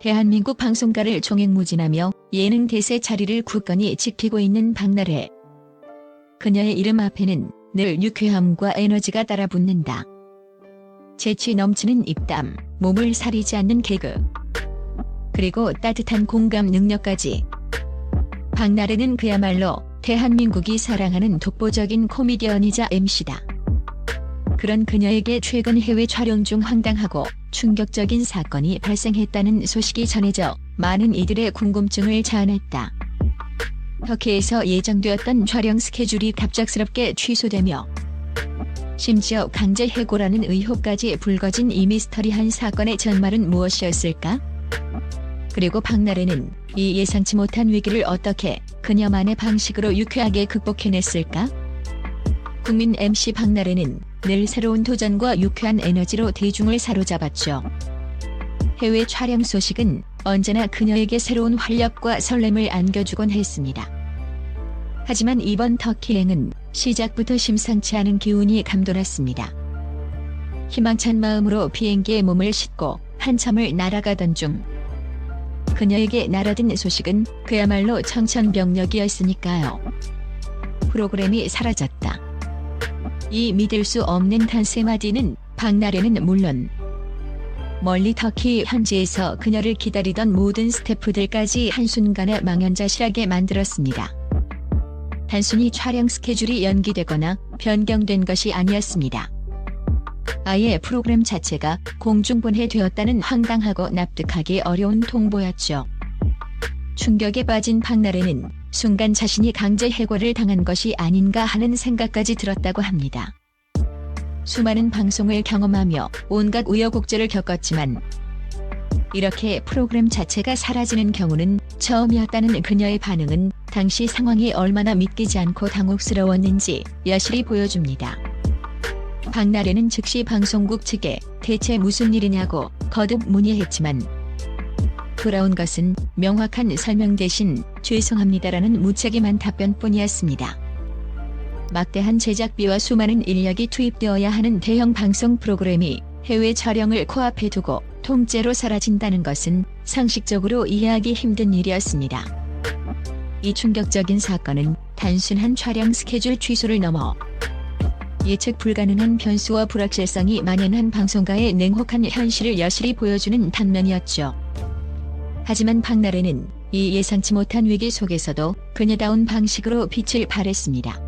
대한민국 방송가를 종횡무진하며 예능 대세 자리를 굳건히 지키고 있는 박나래. 그녀의 이름 앞에는 늘 유쾌함과 에너지가 따라붙는다. 재치 넘치는 입담, 몸을 사리지 않는 개그. 그리고 따뜻한 공감 능력까지. 박나래는 그야말로 대한민국이 사랑하는 독보적인 코미디언이자 MC다. 그런 그녀에게 최근 해외 촬영 중 황당하고 충격적인 사건이 발생했다는 소식이 전해져 많은 이들의 궁금증을 자아냈다. 터키에서 예정되었던 촬영 스케줄이 갑작스럽게 취소되며 심지어 강제 해고라는 의혹까지 불거진 이 미스터리한 사건의 전말은 무엇이었을까? 그리고 박나래는 이 예상치 못한 위기를 어떻게 그녀만의 방식으로 유쾌하게 극복해냈을까? 국민 MC 박나래는 늘 새로운 도전과 유쾌한 에너지로 대중을 사로잡았죠. 해외 촬영 소식은 언제나 그녀에게 새로운 활력과 설렘을 안겨주곤 했습니다. 하지만 이번 터키행은 시작부터 심상치 않은 기운이 감돌았습니다. 희망찬 마음으로 비행기에 몸을 싣고 한참을 날아가던 중 그녀에게 날아든 소식은 그야말로 청천벽력이었으니까요. 프로그램이 사라졌다. 이 믿을 수 없는 단세 마디는 박나래는 물론 멀리 터키 현지에서 그녀를 기다리던 모든 스태프들까지 한순간에 망연자실하게 만들었습니다. 단순히 촬영 스케줄이 연기되거나 변경된 것이 아니었습니다. 아예 프로그램 자체가 공중분해되었다는 황당하고 납득하기 어려운 통보였죠. 충격에 빠진 박나래는 순간 자신이 강제 해고를 당한 것이 아닌가 하는 생각까지 들었다고 합니다. 수많은 방송을 경험하며 온갖 우여곡절을 겪었지만 이렇게 프로그램 자체가 사라지는 경우는 처음이었다는 그녀의 반응은 당시 상황이 얼마나 믿기지 않고 당혹스러웠는지 여실히 보여줍니다. 박나래는 즉시 방송국 측에 대체 무슨 일이냐고 거듭 문의했지만 돌아온 것은 명확한 설명 대신 죄송합니다라는 무책임한 답변뿐이었습니다. 막대한 제작비와 수많은 인력이 투입되어야 하는 대형 방송 프로그램이 해외 촬영을 코앞에 두고 통째로 사라진다는 것은 상식적으로 이해하기 힘든 일이었습니다. 이 충격적인 사건은 단순한 촬영 스케줄 취소를 넘어 예측 불가능한 변수와 불확실성이 만연한 방송가의 냉혹한 현실을 여실히 보여주는 단면이었죠. 하지만 박나래는 이 예상치 못한 위기 속에서도 그녀다운 방식으로 빛을 발했습니다.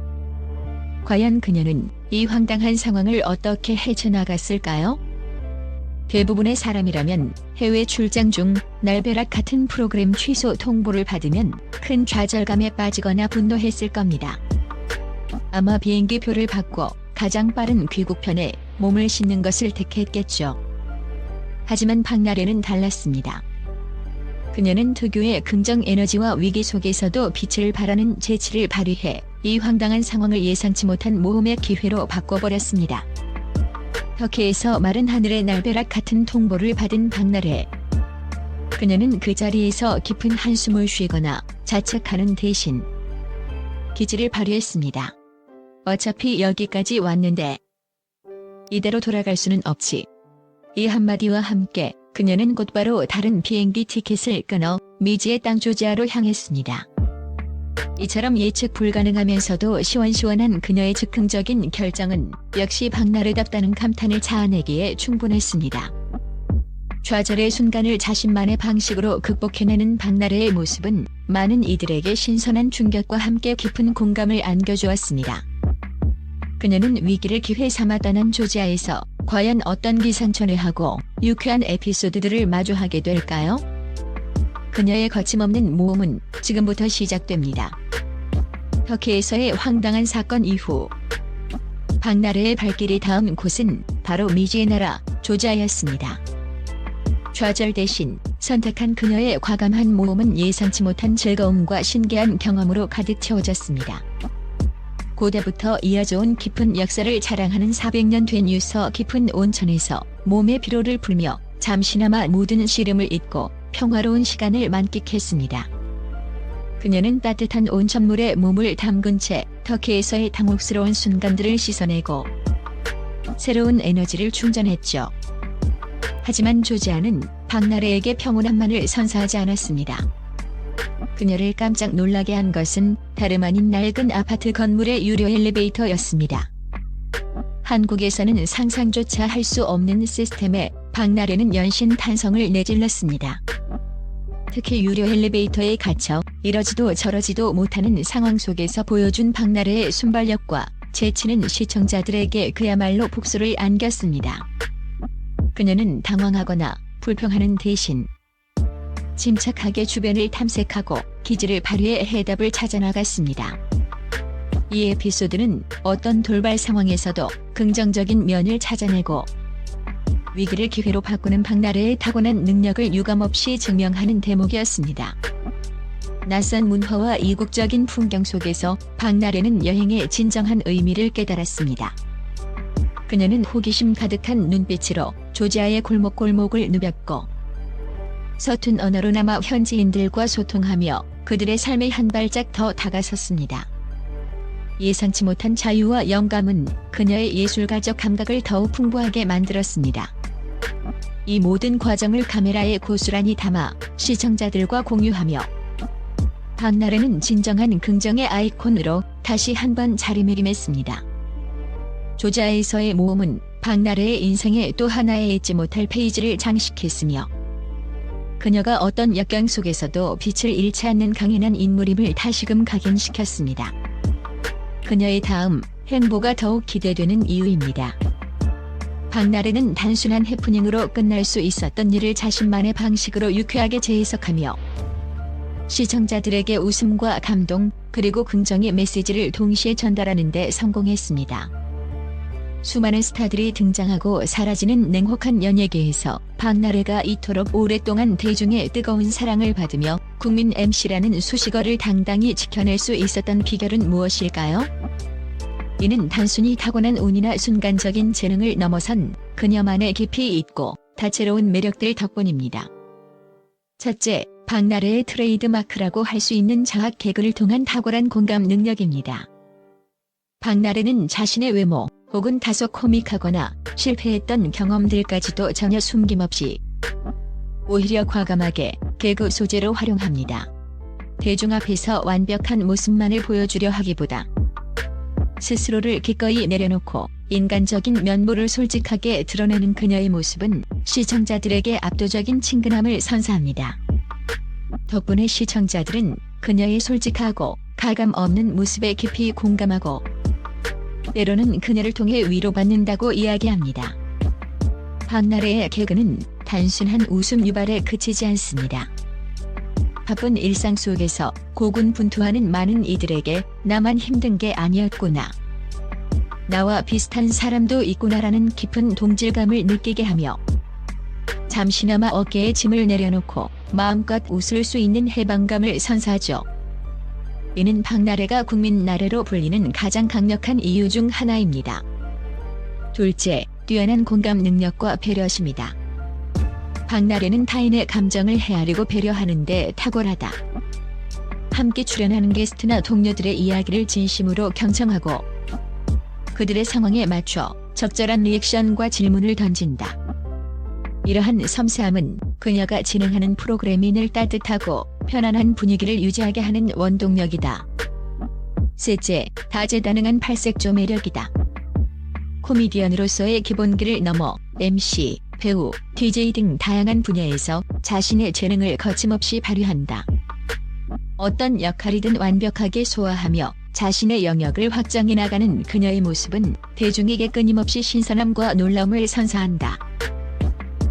과연 그녀는 이 황당한 상황을 어떻게 헤쳐나갔을까요? 대부분의 사람이라면 해외 출장 중 날벼락 같은 프로그램 취소 통보를 받으면 큰 좌절감에 빠지거나 분노했을 겁니다. 아마 비행기 표를 받고 가장 빠른 귀국편에 몸을 싣는 것을 택했겠죠. 하지만 박나래는 달랐습니다. 그녀는 특유의 긍정 에너지와 위기 속에서도 빛을 발하는 재치를 발휘해 이 황당한 상황을 예상치 못한 모험의 기회로 바꿔버렸습니다. 터키에서 마른 하늘의 날벼락 같은 통보를 받은 박나래. 그녀는 그 자리에서 깊은 한숨을 쉬거나 자책하는 대신 기지를 발휘했습니다. 어차피 여기까지 왔는데 이대로 돌아갈 수는 없지. 이 한마디와 함께 그녀는 곧바로 다른 비행기 티켓을 끊어 미지의 땅 조지아로 향했습니다. 이처럼 예측 불가능하면서도 시원시원한 그녀의 즉흥적인 결정은 역시 박나래답다는 감탄을 자아내기에 충분했습니다. 좌절의 순간을 자신만의 방식으로 극복해내는 박나래의 모습은 많은 이들에게 신선한 충격과 함께 깊은 공감을 안겨주었습니다. 그녀는 위기를 기회 삼아 떠난 조지아에서 과연 어떤 기상천외하고 유쾌한 에피소드들을 마주하게 될까요? 그녀의 거침없는 모험은 지금부터 시작됩니다. 터키에서의 황당한 사건 이후 박나래의 발길이 닿은 곳은 바로 미지의 나라 조지아였습니다. 좌절 대신 선택한 그녀의 과감한 모험은 예상치 못한 즐거움과 신기한 경험으로 가득 채워졌습니다. 고대부터 이어져온 깊은 역사를 자랑하는 400년 된 유서 깊은 온천에서 몸의 피로를 풀며 잠시나마 모든 시름을 잊고 평화로운 시간을 만끽했습니다. 그녀는 따뜻한 온천물에 몸을 담근 채 터키에서의 당혹스러운 순간들을 씻어내고 새로운 에너지를 충전했죠. 하지만 조지아는 박나래에게 평온함만을 선사하지 않았습니다. 그녀를 깜짝 놀라게 한 것은 다름 아닌 낡은 아파트 건물의 유료 엘리베이터였습니다. 한국에서는 상상조차 할 수 없는 시스템에 박나래는 연신 탄성을 내질렀습니다. 특히 유료 엘리베이터에 갇혀 이러지도 저러지도 못하는 상황 속에서 보여준 박나래의 순발력과 재치는 시청자들에게 그야말로 복수를 안겼습니다. 그녀는 당황하거나 불평하는 대신 침착하게 주변을 탐색하고 기지를 발휘해 해답을 찾아 나갔습니다. 이 에피소드는 어떤 돌발 상황에서도 긍정적인 면을 찾아내고 위기를 기회로 바꾸는 박나래의 타고난 능력을 유감없이 증명하는 대목이었습니다. 낯선 문화와 이국적인 풍경 속에서 박나래는 여행의 진정한 의미를 깨달았습니다. 그녀는 호기심 가득한 눈빛으로 조지아의 골목골목을 누볐고 서툰 언어로 남아 현지인들과 소통하며 그들의 삶에 한 발짝 더 다가섰습니다. 예상치 못한 자유와 영감은 그녀의 예술가적 감각을 더욱 풍부하게 만들었습니다. 이 모든 과정을 카메라에 고스란히 담아 시청자들과 공유하며 박나래는 진정한 긍정의 아이콘으로 다시 한 번 자리매김했습니다. 조자에서의 모험은 박나래의 인생의 또 하나의 잊지 못할 페이지를 장식했으며 그녀가 어떤 역경 속에서도 빛을 잃지 않는 강인한 인물임을 다시금 각인시켰습니다. 그녀의 다음 행보가 더욱 기대되는 이유입니다. 박나래는 단순한 해프닝으로 끝날 수 있었던 일을 자신만의 방식으로 유쾌하게 재해석하며 시청자들에게 웃음과 감동 그리고 긍정의 메시지를 동시에 전달하는 데 성공했습니다. 수많은 스타들이 등장하고 사라지는 냉혹한 연예계에서 박나래가 이토록 오랫동안 대중의 뜨거운 사랑을 받으며 국민 MC라는 수식어를 당당히 지켜낼 수 있었던 비결은 무엇일까요? 이는 단순히 타고난 운이나 순간적인 재능을 넘어선 그녀만의 깊이 있고 다채로운 매력들 덕분입니다. 첫째, 박나래의 트레이드 마크라고 할 수 있는 자학 개그를 통한 탁월한 공감 능력입니다. 박나래는 자신의 외모 혹은 다소 코믹하거나 실패했던 경험들까지도 전혀 숨김없이 오히려 과감하게 개그 소재로 활용합니다. 대중 앞에서 완벽한 모습만을 보여주려 하기보다 스스로를 기꺼이 내려놓고 인간적인 면모를 솔직하게 드러내는 그녀의 모습은 시청자들에게 압도적인 친근함을 선사합니다. 덕분에 시청자들은 그녀의 솔직하고 가감 없는 모습에 깊이 공감하고 때로는 그녀를 통해 위로받는다고 이야기합니다. 박나래의 개그는 단순한 웃음 유발에 그치지 않습니다. 바쁜 일상 속에서 고군분투하는 많은 이들에게 나만 힘든 게 아니었구나. 나와 비슷한 사람도 있구나라는 깊은 동질감을 느끼게 하며 잠시나마 어깨에 짐을 내려놓고 마음껏 웃을 수 있는 해방감을 선사하죠. 이는 박나래가 국민 나래로 불리는 가장 강력한 이유 중 하나입니다. 둘째, 뛰어난 공감 능력과 배려심이다. 박나래는 타인의 감정을 헤아리고 배려하는데 탁월하다. 함께 출연하는 게스트나 동료들의 이야기를 진심으로 경청하고 그들의 상황에 맞춰 적절한 리액션과 질문을 던진다. 이러한 섬세함은 그녀가 진행하는 프로그래밍을 따뜻하고 편안한 분위기를 유지하게 하는 원동력이다. 셋째, 다재다능한 팔색조 매력이다. 코미디언으로서의 기본기를 넘어 MC, 배우, DJ 등 다양한 분야에서 자신의 재능을 거침없이 발휘한다. 어떤 역할이든 완벽하게 소화하며 자신의 영역을 확장해 나가는 그녀의 모습은 대중에게 끊임없이 신선함과 놀라움을 선사한다.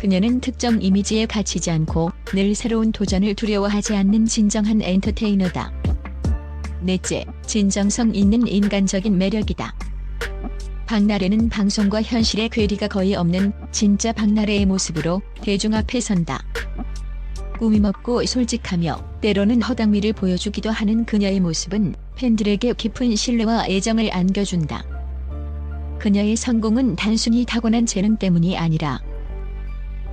그녀는 특정 이미지에 갇히지 않고 늘 새로운 도전을 두려워하지 않는 진정한 엔터테이너다. 넷째, 진정성 있는 인간적인 매력이다. 박나래는 방송과 현실의 괴리가 거의 없는 진짜 박나래의 모습으로 대중 앞에 선다. 꾸밈없고 솔직하며 때로는 허당미를 보여주기도 하는 그녀의 모습은 팬들에게 깊은 신뢰와 애정을 안겨준다. 그녀의 성공은 단순히 타고난 재능 때문이 아니라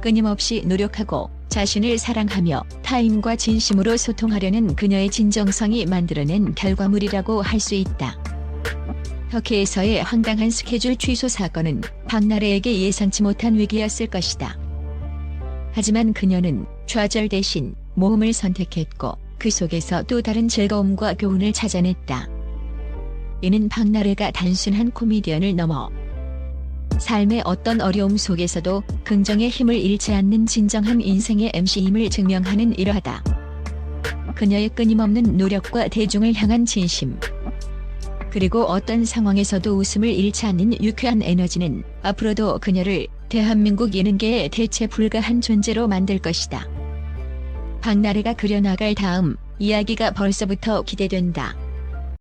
끊임없이 노력하고 자신을 사랑하며 타인과 진심으로 소통하려는 그녀의 진정성이 만들어낸 결과물이라고 할 수 있다. 터키에서의 황당한 스케줄 취소 사건은 박나래에게 예상치 못한 위기였을 것이다. 하지만 그녀는 좌절 대신 모험을 선택했고 그 속에서 또 다른 즐거움과 교훈을 찾아냈다. 이는 박나래가 단순한 코미디언을 넘어 삶의 어떤 어려움 속에서도 긍정의 힘을 잃지 않는 진정한 인생의 MC임을 증명하는 일화다. 그녀의 끊임없는 노력과 대중을 향한 진심. 그리고 어떤 상황에서도 웃음을 잃지 않는 유쾌한 에너지는 앞으로도 그녀를 대한민국 예능계의 대체 불가한 존재로 만들 것이다. 박나래가 그려나갈 다음 이야기가 벌써부터 기대된다.